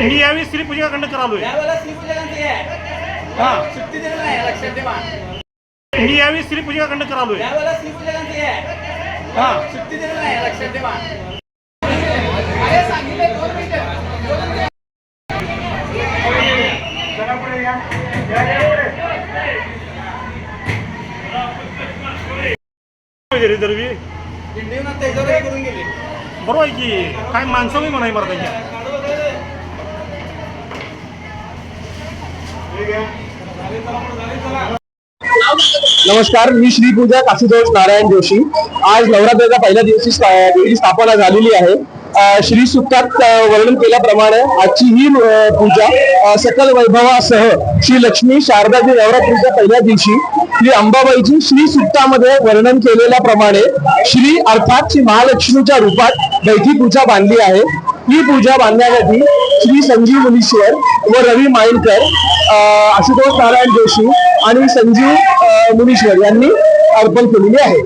मी यावेळी स्त्री पूजा कंडक्ट करालोय आहे. हा. मी यावेळी स्त्री पूजा कंडक्ट करालोय हा दरवी बरोबर आहे की? काय माणसं मी म्हणाय मरा नमस्कार मी श्री पूजा काशीदोष नारायण जोशी. आज नवरात्राच्या पहिल्या दिवशी देवीची स्थापना झालेली आहे. श्री सुक्तात वर्णन केल्याप्रमाणे आजची ही पूजा सकल वैभवासह श्री लक्ष्मी शारदाची नवरात्रीच्या पहिल्या दिवशी श्री अंबाबाईची श्री सुक्तामध्ये वर्णन केलेल्याप्रमाणे श्री अर्थात श्री महालक्ष्मीच्या रूपात बैठी पूजा बांधली आहे. ही पूजा बांधण्यासाठी श्री संजीव मुनीश्वर व रवी माईनकर आशुतोष नारायण जोशी आणि संजीव मुनीश्वर यांनी अर्पण केलेली आहे.